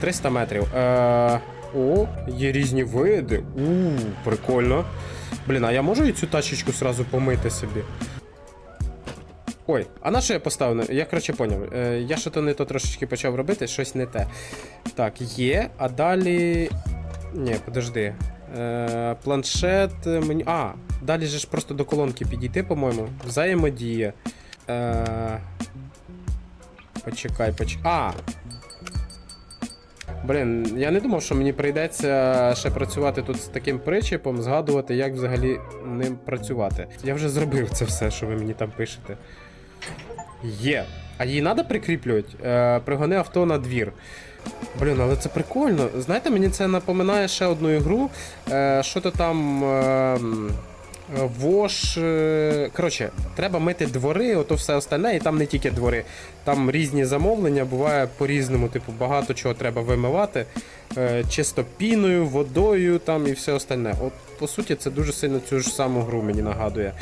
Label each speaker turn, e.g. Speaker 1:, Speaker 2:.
Speaker 1: 300 метрів. Е, о, є різні види. У, прикольно. Блін, а я можу і цю тачечку сразу помити собі? Ой, а на що я поставив? Я коротше поняв. Е, я що то не то трошечки почав робити, щось не те. Так, є, а далі. Ні, подожди. Е, планшет. е, Мені... А, далі же ж просто до колонки підійти, по-моєму. Взаємодія. Е... Почекай, почекай. А! Блін, я не думав, що мені прийдеться ще працювати тут з таким причепом, згадувати, як взагалі ним працювати. Я вже зробив це все, що ви мені там пишете. Є. А її треба прикріплювати? Е, пригони авто на двір. Блін, але це прикольно. Знаєте, мені це напоминає ще одну ігру. Е, що то там. Е, Вош. е, Коротше, треба мити двори, ото все остальне, і там не тільки двори. Там різні замовлення, буває по-різному, типу, багато чого треба вимивати. Е, чисто піною, водою там і все остальне. От, по суті, це дуже сильно цю ж саму гру мені нагадує.